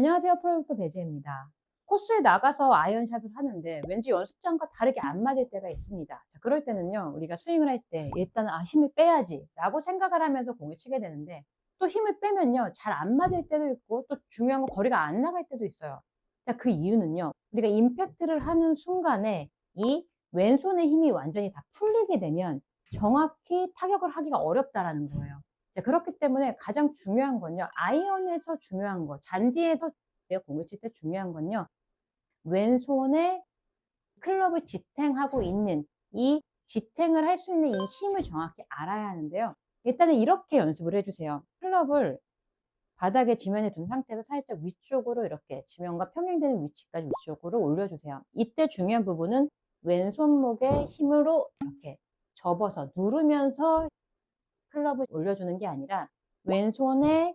안녕하세요. 프로젝터 배지입니다. 코스에 나가서 아이언샷을 하는데 왠지 연습장과 다르게 안 맞을 때가 있습니다. 자, 그럴 때는요, 우리가 스윙을 할 때 일단 아, 힘을 빼야지 라고 생각을 하면서 공을 치게 되는데 또 힘을 빼면요, 잘 안 맞을 때도 있고 또 중요한 건 거리가 안 나갈 때도 있어요. 자, 그 이유는요, 우리가 임팩트를 하는 순간에 이 왼손의 힘이 완전히 다 풀리게 되면 정확히 타격을 하기가 어렵다라는 거예요. 자, 그렇기 때문에 가장 중요한 건요, 아이언에서 중요한 거, 잔디에서 내가 공을 칠 때 중요한 건요, 왼손에 클럽을 지탱하고 있는 이 지탱을 할 수 있는 이 힘을 정확히 알아야 하는데요. 일단은 이렇게 연습을 해주세요. 클럽을 바닥에 지면에 둔 상태에서 살짝 위쪽으로 이렇게 지면과 평행되는 위치까지 위쪽으로 올려주세요. 이때 중요한 부분은 왼손목의 힘으로 이렇게 접어서 누르면서 클럽을 올려주는 게 아니라 왼손의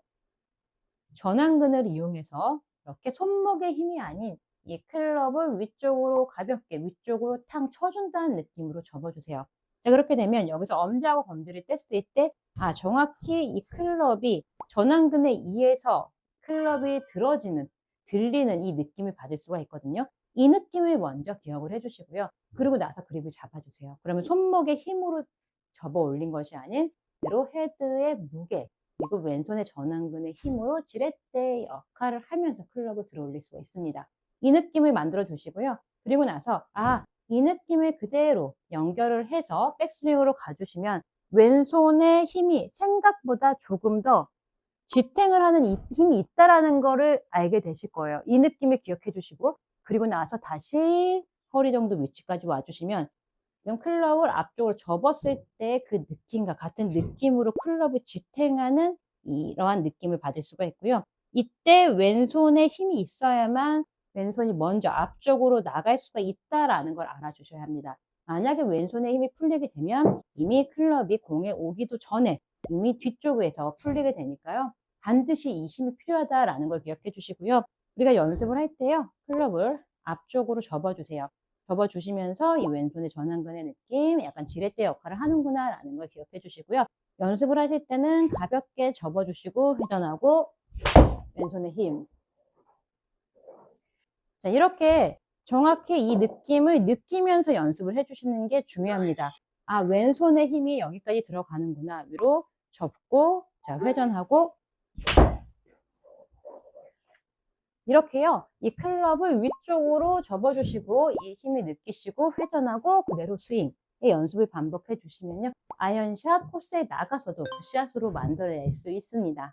전완근을 이용해서 이렇게 손목의 힘이 아닌 이 클럽을 위쪽으로 가볍게 위쪽으로 탕 쳐준다는 느낌으로 접어주세요. 자 그렇게 되면 여기서 엄지하고 검지를 뗐을 때 아 정확히 이 클럽이 전완근에 의해서 클럽이 들어지는 들리는 이 느낌을 받을 수가 있거든요. 이 느낌을 먼저 기억을 해주시고요. 그리고 나서 그립을 잡아주세요. 그러면 손목의 힘으로 접어 올린 것이 아닌 대로 헤드의 무게 그리고 왼손의 전완근의 힘으로 지렛대 역할을 하면서 클럽을 들어 올릴 수가 있습니다. 이 느낌을 만들어 주시고요. 그리고 나서 아, 이 느낌을 그대로 연결을 해서 백스윙으로 가주시면 왼손의 힘이 생각보다 조금 더 지탱을 하는 이 힘이 있다라는 거를 알게 되실 거예요. 이 느낌을 기억해 주시고 그리고 나서 다시 허리 정도 위치까지 와주시면 지금 클럽을 앞쪽으로 접었을 때 그 느낌과 같은 느낌으로 클럽을 지탱하는 이러한 느낌을 받을 수가 있고요. 이때 왼손에 힘이 있어야만 왼손이 먼저 앞쪽으로 나갈 수가 있다라는 걸 알아주셔야 합니다. 만약에 왼손에 힘이 풀리게 되면 이미 클럽이 공에 오기도 전에 이미 뒤쪽에서 풀리게 되니까요. 반드시 이 힘이 필요하다라는 걸 기억해 주시고요. 우리가 연습을 할 때요. 클럽을 앞쪽으로 접어주세요. 접어주시면서 이 왼손의 전완근의 느낌, 약간 지렛대 역할을 하는구나 라는 걸 기억해 주시고요. 연습을 하실 때는 가볍게 접어주시고 회전하고 왼손의 힘. 자, 이렇게 정확히 이 느낌을 느끼면서 연습을 해주시는 게 중요합니다. 아, 왼손의 힘이 여기까지 들어가는구나. 위로 접고, 자, 회전하고, 이렇게요. 이 클럽을 위쪽으로 접어주시고, 이 힘을 느끼시고, 회전하고, 그대로 스윙. 의 연습을 반복해 주시면요. 아이언샷 코스에 나가서도 굿샷으로 만들어낼 수 있습니다.